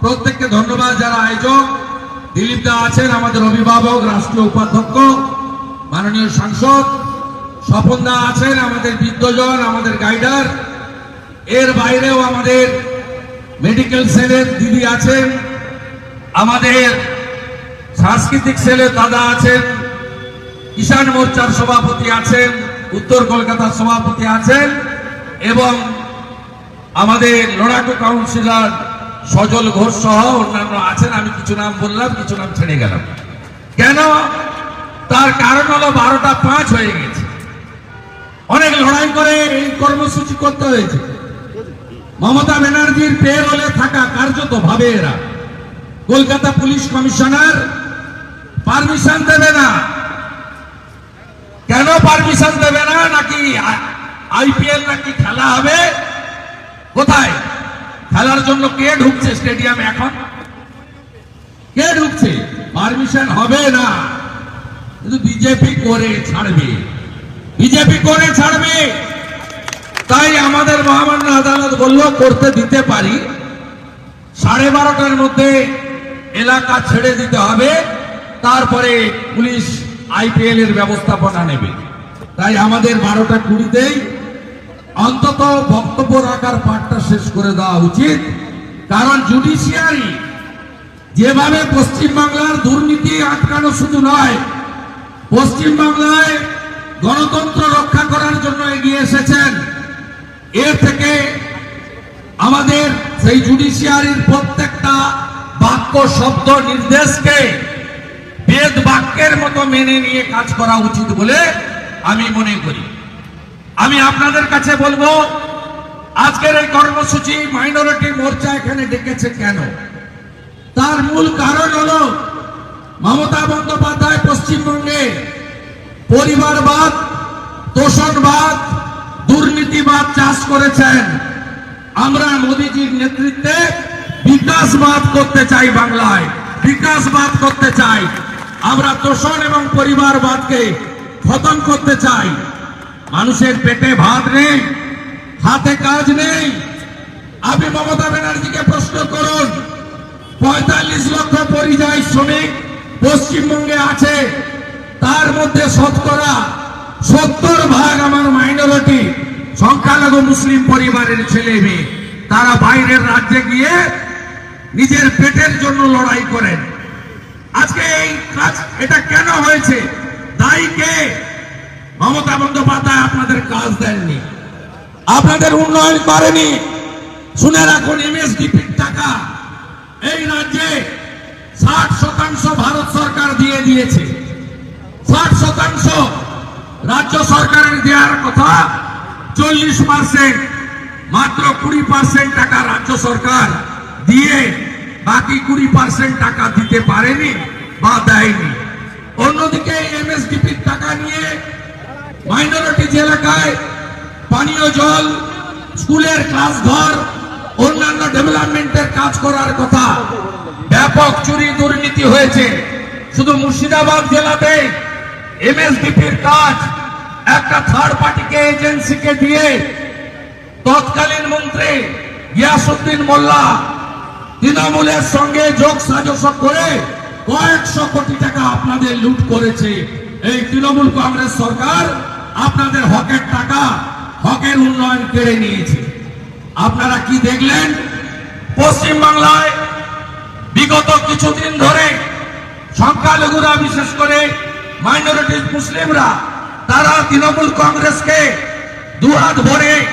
প্রত্যেককে ধন্যবাদ যারা আয়োজক। দিলীপ দা আছেন আমাদের অভিভাবক, রাষ্ট্রীয় উপাধ্যক্ষ, মাননীয় সাংসদ। স্বপন দা আছেন আমাদের বিদ্যজন, আমাদের গাইডার। এর বাইরেও আমাদের মেডিকেল সেলের দিদি আছেন। আমাদের সাংস্কৃতিক সেলের দাদা আছেন। কিষাণ মোর্চার সভাপতি আছেন। উত্তর কলকাতার সভাপতি আছেন। এবং আমাদের লড়াকু কাউন্সিলর সজল ঘোষ সহ অন্যান্য আছেন, আমি কিছু নাম বললাম, কিছু নাম ছেড়ে গেলাম। কেন? তার কারণ হলো বারোটা পাঁচ হয়ে গেছে। অনেক লড়াই করে এই কর্মসূচি করতে হয়েছে। মমতা ব্যানার্জির পেরোলে থাকা কার্যত ভাবে এরা। কলকাতা পুলিশ কমিশনার পারমিশন দেবে না। কেন পারমিশন দেবে না? নাকি আইপিএল নাকি খেলা হবে? কোথায়? খেলার জন্য কে ঢুকছে স্টেডিয়ামে এখন? কে ঢুকছে? পারমিশন হবে না। কিন্তু বিজেপি করে ছাড়বে। বিজেপি করে ছাড়বে। তাই আমাদের মহামান্য আদালত বলল, করতে দিতে পারি। সাড়ে বারোটার মধ্যে এলাকা ছেড়ে দিতে হবে। তারপরে পুলিশ আইপিএল এর ব্যবস্থাপনা নেবে। তাই আমাদের বারোটা কুড়িতেই অন্তত বক্তব্য রাখার পাঠটা শেষ করে দেওয়া উচিত। কারণ জুডিশিয়ারি যেভাবে পশ্চিমবাংলার দুর্নীতি আটকানো শুধু নয়, পশ্চিমবাংলায় গণতন্ত্র রক্ষা করার জন্য এগিয়ে এসেছেন। এর থেকে আমাদের সেই জুডিশিয়ারির প্রত্যেকটা বাক্য, শব্দ, নির্দেশকে বেদ বাক্যের মতো মেনে নিয়ে কাজ করা উচিত বলে আমি মনে করি। আমি আপনাদের কাছে বলব, আজকের এই কর্মসূচি মাইনরিটি মোর্চা এখানে ডেকেছে কেন? তার মূল কারণ হলো, মমতা বন্দ্যোপাধ্যায় পশ্চিমবঙ্গে পরিবারবাদ, তোষণবাদ, দুর্নীতিবাদ চাষ করেছেন। আমরা মোদীজির নেতৃত্বে বিকাশবাদ করতে চাই বাংলায়, বিকাশবাদ করতে চাই। আমরা তোষণ এবং পরিবারবাদকে খতম করতে চাই। মানুষের পেটে ভাত নেই, হাতে কাজ নেই। আপনি মমতা ব্যানার্জিকে প্রশ্ন করুন, পঁয়তাল্লিশ লক্ষ পরিযায়ী শ্রমিক পশ্চিমবঙ্গে আছে, তার মধ্যে শতকরা সত্তর ভাগ আমার মাইনরিটি সংখ্যালঘু মুসলিম পরিবারের ছেলে মেয়ে। তারা বাইরের রাজ্যে গিয়ে নিজের পেটের জন্য লড়াই করেন। আজকে এই কাজ, এটা কেন হয়েছে? দায়ী কে? মমতা বন্দ্যোপাধ্যায় আপনাদের কাজ দেননি। আপনাদের উন্নয়ন করেনি শুনে রাখুন এমএসডিপির টাকা। এই রাজ্যে ষাট শতাংশ ভারত সরকার দিয়ে দিয়েছে। ষাট শতাংশ রাজ্য সরকারের দেওয়ার কথা চল্লিশ পার্সেন্ট মাত্র কুড়ি পার্সেন্ট টাকা রাজ্য সরকার দিয়ে বাকি কুড়ি পার্সেন্ট টাকা দিতে পারেনি বা দেয়নি। অন্যদিকে এমএসডিপির টাকা নিয়ে মাইনরিটি এলাকায় পানীয় জল, স্কুলের ক্লাস ঘর, অন্যান্য ডেভেলপমেন্টের কাজ করার কথা ব্যাপক চুরি দুর্নীতি হয়েছে। শুধু মুর্শিদাবাদ জেলাতে এমএসডিপির কাজ, একটা থার্ড পার্টিকে এজেন্সিকে দিয়ে তৎকালীন মন্ত্রী গিয়াসুদ্দিন মোল্লা তৃণমূলের সঙ্গে যোগ সাজস করে কয়েকশো কোটি টাকা আপনাদের লুট করেছে। এই তৃণমূল কংগ্রেস সরকার আপনাদের হকের টাকা, হকের উন্নয়ন কেড়ে নিয়েছে। আপনারা কি দেখলেন? পশ্চিম বাংলায় বিগত কিছুদিন ধরে সংখ্যালঘুরা, বিশেষ করে মাইনরিটি মুসলিমরা, তারা তৃণমূল কংগ্রেসকে দুহাত ভরে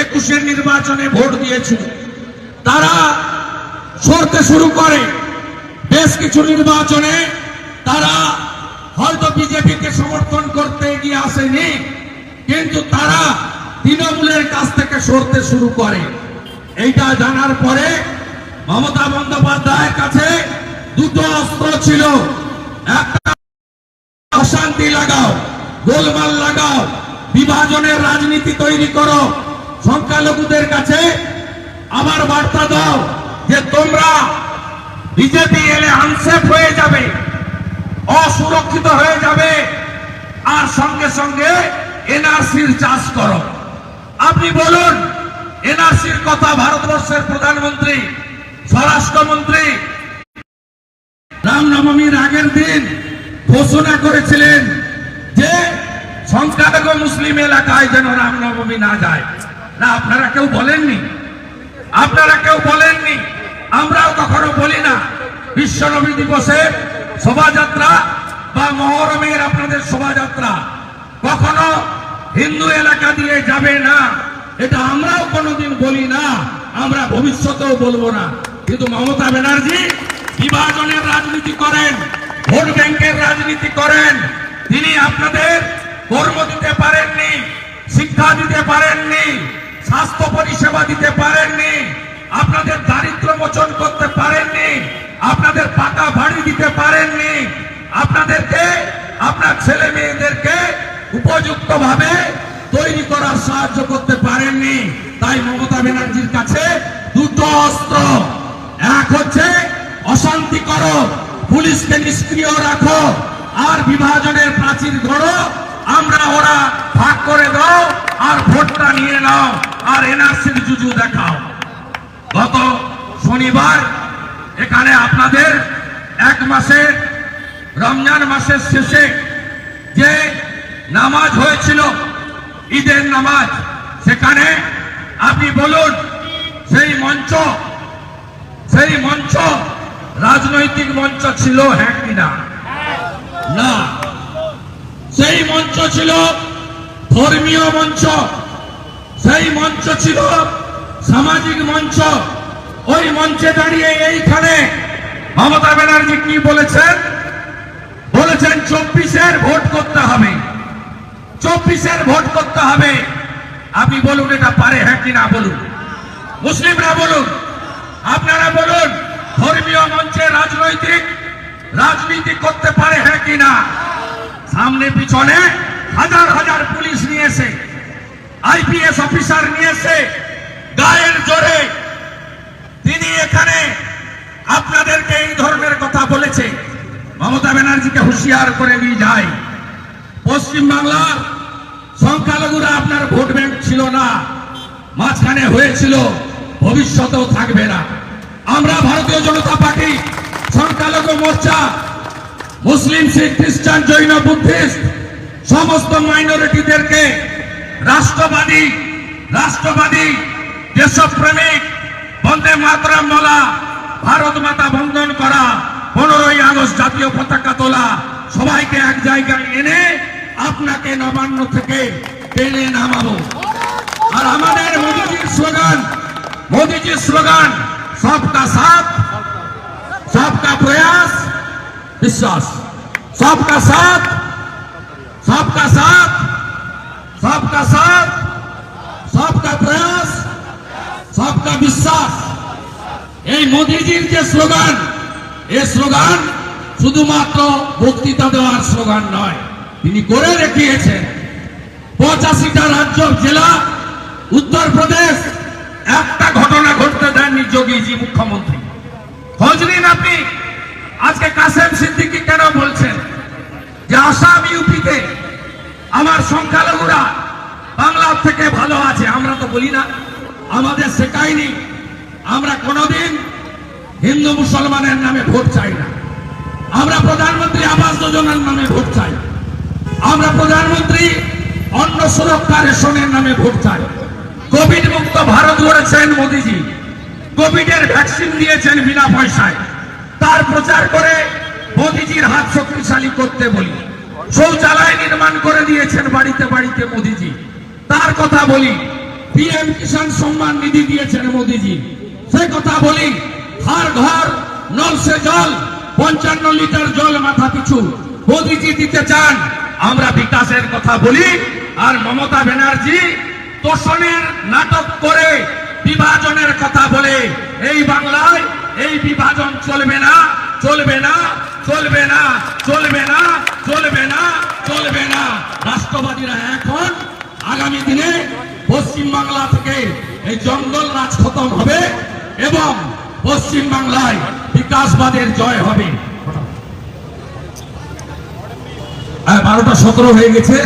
একুশের নির্বাচনে ভোট দিয়েছিল। তারা সরতে শুরু করে। বেশ কিছু নির্বাচনে তারা হয়তো বিজেপিকে সমর্থন করতে এগিয়ে আসেনি, কিন্তু তারা তৃণমূলের কাছ থেকে সরতে শুরু করে। এইটা জানার পরে মমতা বন্দ্যোপাধ্যায়ের কাছে দুটো অস্ত্র ছিল। একটা অশান্তি লাগাও, গোলমাল লাগাও, বিভাজনের রাজনীতি তৈরি করো। সংখ্যালঘুদের কাছে আবার বার্তা দাও যে তোমরা বিজেপি এলে আনসেফ হয়ে যাবে। অসুরক্ষিত হয়ে যাবে। আর সঙ্গে সঙ্গে এনআরসির চাষ করো। আপনি বলুন, এনআরসির কথা ভারতবর্ষের প্রধানমন্ত্রী, স্বরাষ্ট্রমন্ত্রী রামনবমীর আগের দিন ঘোষণা করেছিলেন যে সংখ্যালঘু মুসলিম এলাকায় যেন রামনবমী না যায়। না, আপনারা কেউ বলেননি। আপনারা কেউ বলেননি। আমরাও কখনো বলি না বিশ্বনবী দিবসে শোভাযাত্রা বা মহরমের আপনাদের শোভাযাত্রা কখনো হিন্দু এলাকা দিয়ে যাবে না। এটা আমরাও কোনোদিন বলি না, আমরা ভবিষ্যতেও বলব না। কিন্তু মমতা ব্যানার্জি বিভাজনের রাজনীতি করেন, ভোট ব্যাংকের রাজনীতি করেন। তিনি আপনাদের কর্ম দিতে পারেননি, শিক্ষা দিতে পারেননি, স্বাস্থ্য পরিষেবা দিতে পারেননি। আপনাদের দারিদ্র মোচন করতে পারেননি আপনাদের পাকা বাড়ি দিতে পারেননি আপনাদেরকে আপনার ছেলে মেয়েদেরকে উপযুক্ত ভাবে তৈরি করার সাহায্য করতে তাই মমতা ব্যানার্জির কাছে দুটো অস্ত্র। এক হচ্ছে অশান্তি করো, পুলিশকে নিষ্ক্রিয় রাখো, আর বিভাজনের প্রাচীর গড়ো আমরা ওরা ভাগ করে দাও, আর ভোটটা নিয়ে নাও, আর এনআরসির জুজু দেখাও। গত শনিবার এখানে আপনাদের এক মাসে, রমজান মাসের শেষে যে নামাজ হয়েছিল, ঈদের নামাজ সেখানে আপনি বলুন, সেই মঞ্চ সেই মঞ্চ রাজনৈতিক মঞ্চ ছিল হ্যাঁ কিনা না। সেই মঞ্চ ছিল ধর্মীয় মঞ্চ। সেই মঞ্চ ছিল সামাজিক মঞ্চ। ওই মঞ্চে দাঁড়িয়ে এইখানে মমতা ব্যানার্জি কি বলেছেন? বলেছেন, চব্বিশের ভোট করতে হবে। চব্বিশের ভোট করতে হবে। আপনি বলুন এটা পারে হ্যাঁ কিনা বলুন। মুসলিমরা বলুন, আপনারা বলুন, ধর্মীয় মঞ্চে রাজনৈতিক, রাজনীতি করতে পারে হ্যাঁ কিনা সামনে পিছনে হাজার হাজার পুলিশ নিয়ে এসে আইপিএস অফিসার নিয়েছে, গায়ের জোরে। তিনি এখানে আপনাদেরকে এই ধরনের কথা বলেছে। মমতা ব্যানার্জিকে হুঁশিয়ার করে নিয়ে যায়। পশ্চিম বাংলার সংখ্যালঘুরা আপনার ভোট ব্যাংক ছিল না, মাঝখানে হয়েছিল, ভবিষ্যতেও থাকবে না। আমরা ভারতীয় জনতা পার্টি, সংখ্যালঘু মোর্চা, মুসলিম, শিখ, খ্রিস্টান, জৈন, বুদ্ধিস্ট, সমস্ত মাইনরিটিদেরকে রাষ্ট্রবাদী রাষ্ট্রবাদী, দেশপ্রেমিক, বন্দে মাতরম বলা, ভারত মাতা বন্ধন করা, পনেরোই আগস্ট জাতীয় পতাকা তোলা, সবাইকে এক জায়গায় এনে আপনাকে নবান্ন থেকে টেনে নামাবো। আর আমাদের মোদীজির স্লোগান মোদীজির স্লোগান সবটা সাথ সবটা প্রয়াস, বিশ্বাস। সবটা সাথ সবটা সাথ সবটা সাথ সবটা প্রয়াস সবটা বিশ্বাস। এই মোদীজির যে স্লোগান, এ স্লোগান শুধুমাত্র বক্তৃতা দেওয়ার স্লোগান নয়। তিনি করে দেখিয়েছেন। পঁচাশিটা রাজ্য, জেলা উত্তরপ্রদেশ একটা ঘটনা ঘটতে দেননি যোগীজি মুখ্যমন্ত্রী। খোঁজ নিন আপনি, আজকে কাসেম সিদ্দিকি কেন বলছেন যে আসাম ইউপিতে আমার সংখ্যালঘুরা বাংলার থেকে ভালো আছে? আমরা তো বলি না, আমাদের শেখায়নি। আমরা কোনোদিন হিন্দু মুসলমানের নামে ভোট চাই না। আমরা প্রধানমন্ত্রী আবাস যোজনার নামে ভোট চাই আমরা প্রধানমন্ত্রী অন্ন সুরক্ষা রেশনের নামে ভোট চাই। কোভিড মুক্ত ভারত গড়েছেন মোদীজি। কোভিডের ভ্যাকসিন দিয়েছেন বিনা পয়সায়। তার প্রচার করে মোদিজির হাত শক্তিশালী করতে বলি। শৌচালয় নির্মাণ করে দিয়েছেন বাড়িতে বাড়িতে মোদিজি। তার কথা বলি, পিএম কিষাণ সম্মান নিধি দিয়েছেন মোদিজি। সে কথা বলি হার ঘর নল সে জল, পঞ্চান্ন লিটার জল মাথা পিছু। মোদিজি দিতে চান আমরা বিকাশের কথা বলি। আর মমতা ব্যানার্জি তোষণের নাটক করে বিভাজনের কথা বলে। এই বাংলায় এই বিভাজন চলবে না চলবে না চলবে না চলবে না চলবে না চলবে না। রাষ্ট্রবাদীরা এখন আগামী দিনে পশ্চিম বাংলা থেকে এই জঙ্গল রাজ খতম হবে এবং পশ্চিম বাংলায় বিকাশবাদের জয় হবে। বারোটা সতেরো হয়ে গেছে।